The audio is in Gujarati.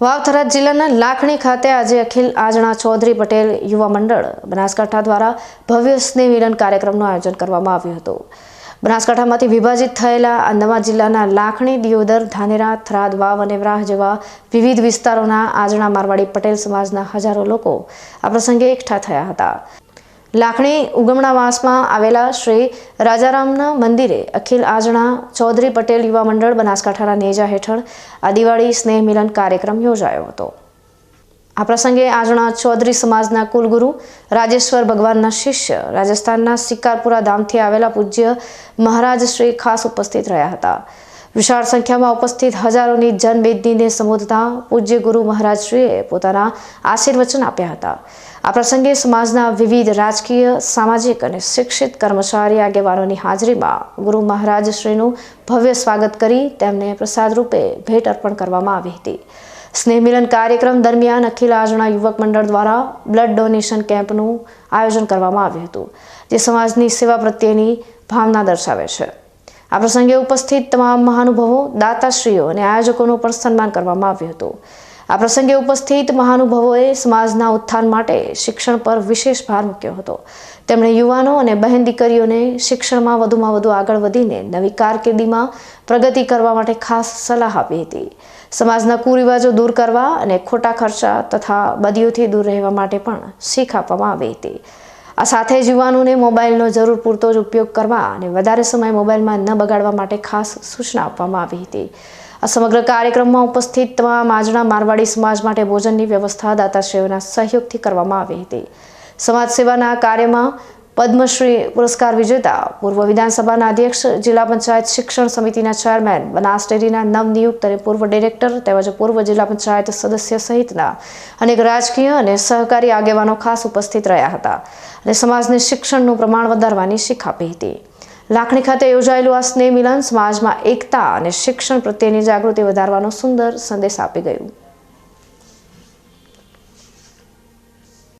વાવથરા જિલ્લાના લાખણી ખાતે આજે અખિલ આજણા ચૌધરી પટેલ યુવા મંડળ બનાસકાંઠા દ્વારા ભવ્ય સ્નેહ મિલન કાર્યક્રમનું આયોજન કરવામાં આવ્યું હતું. બનાસકાંઠામાંથી વિભાજિત થયેલા નવા જિલ્લાના લાખણી, દિયોદર, ધાનેરા, થરાદ, વાવ અને વ્રાહ જેવા વિવિધ વિસ્તારોના આજણા મારવાડી પટેલ સમાજના હજારો લોકો આ પ્રસંગે એકઠા થયા હતા. લાખણી ઉગમણાવાસમાં આવેલા શ્રી રાજારામના મંદિરે અખિલ આજણા ચૌધરી પટેલ યુવા મંડળ બનાસકાંઠાના નેજા હેઠળ આ દિવાળી સ્નેહ મિલન કાર્યક્રમ યોજાયો હતો. આ પ્રસંગે આજણા ચૌધરી સમાજના કુલગુરુ રાજેશ્વર ભગવાનના શિષ્ય રાજસ્થાનના શિકારપુરા ધામથી આવેલા પૂજ્ય મહારાજ શ્રી ખાસ ઉપસ્થિત રહ્યા હતા. વિશાળ સંખ્યામાં ઉપસ્થિત હજારોની જનમેદનીને સંબોધતા પૂજ્ય ગુરુ મહારાજશ્રીએ પોતાના આશીર્વચન આપ્યા હતા. આ પ્રસંગે સમાજના વિવિધ રાજકીય, સામાજિક અને શિક્ષિત કર્મચારી આગેવાનોની હાજરીમાં ગુરુ મહારાજશ્રીનું ભવ્ય સ્વાગત કરી તેમને પ્રસાદ રૂપે ભેટ અર્પણ કરવામાં આવી હતી. સ્નેહ મિલન કાર્યક્રમ દરમિયાન અખિલ આજના યુવક મંડળ દ્વારા બ્લડ ડોનેશન કેમ્પનું આયોજન કરવામાં આવ્યું હતું, જે સમાજની સેવા પ્રત્યેની ભાવના દર્શાવે છે. આ પ્રસંગે ઉપસ્થિત તમામ મહાનુભાવો, દાતાશ્રીઓ અને આયોજકોનું પણ સન્માન કરવામાં આવ્યું હતું. આ પ્રસંગે ઉપસ્થિત મહાનુભાવોએ સમાજના ઉત્થાન માટે શિક્ષણ પર વિશેષ ભાર મૂક્યો હતો. તેમણે યુવાનો અને બહેન દીકરીઓને શિક્ષણમાં વધુમાં વધુ આગળ વધીને નવી કારકિર્દીમાં પ્રગતિ કરવા માટે ખાસ સલાહ આપી હતી. સમાજના કુરિવાજો દૂર કરવા અને ખોટા ખર્ચા તથા બદીઓથી દૂર રહેવા માટે પણ શીખ આપવામાં આવી હતી. આ સાથે યુવાનોને મોબાઈલનો જરૂર પૂરતો જ ઉપયોગ કરવા અને વધારે સમય મોબાઈલમાં ન બગાડવા માટે ખાસ સૂચના આપવામાં આવી હતી. આ સમગ્ર કાર્યક્રમમાં ઉપસ્થિત તમામ આજના મારવાડી સમાજ માટે ભોજનની વ્યવસ્થા દાતાશ્રીઓના સહયોગથી કરવામાં આવી હતી. સમાજ સેવાના કાર્યમાં પદ્મશ્રી પુરસ્કાર વિજેતા પૂર્વ વિધાનસભાના અધ્યક્ષ, જિલ્લા પંચાયત શિક્ષણ સમિતિના ચેરમેન, બનાસ ડેરીના નવનિયુક્ત અને પૂર્વ ડિરેક્ટર તેમજ પૂર્વ જિલ્લા પંચાયત સદસ્ય સહિતના અનેક રાજકીય અને સહકારી આગેવાનો ખાસ ઉપસ્થિત રહ્યા હતા અને સમાજને શિક્ષણનું પ્રમાણ વધારવાની શીખ આપી હતી. લાખણી ખાતે યોજાયેલું આ સ્નેહ મિલન સમાજમાં એકતા અને શિક્ષણ પ્રત્યેની જાગૃતિ વધારવાનો સુંદર સંદેશ આપી ગયું.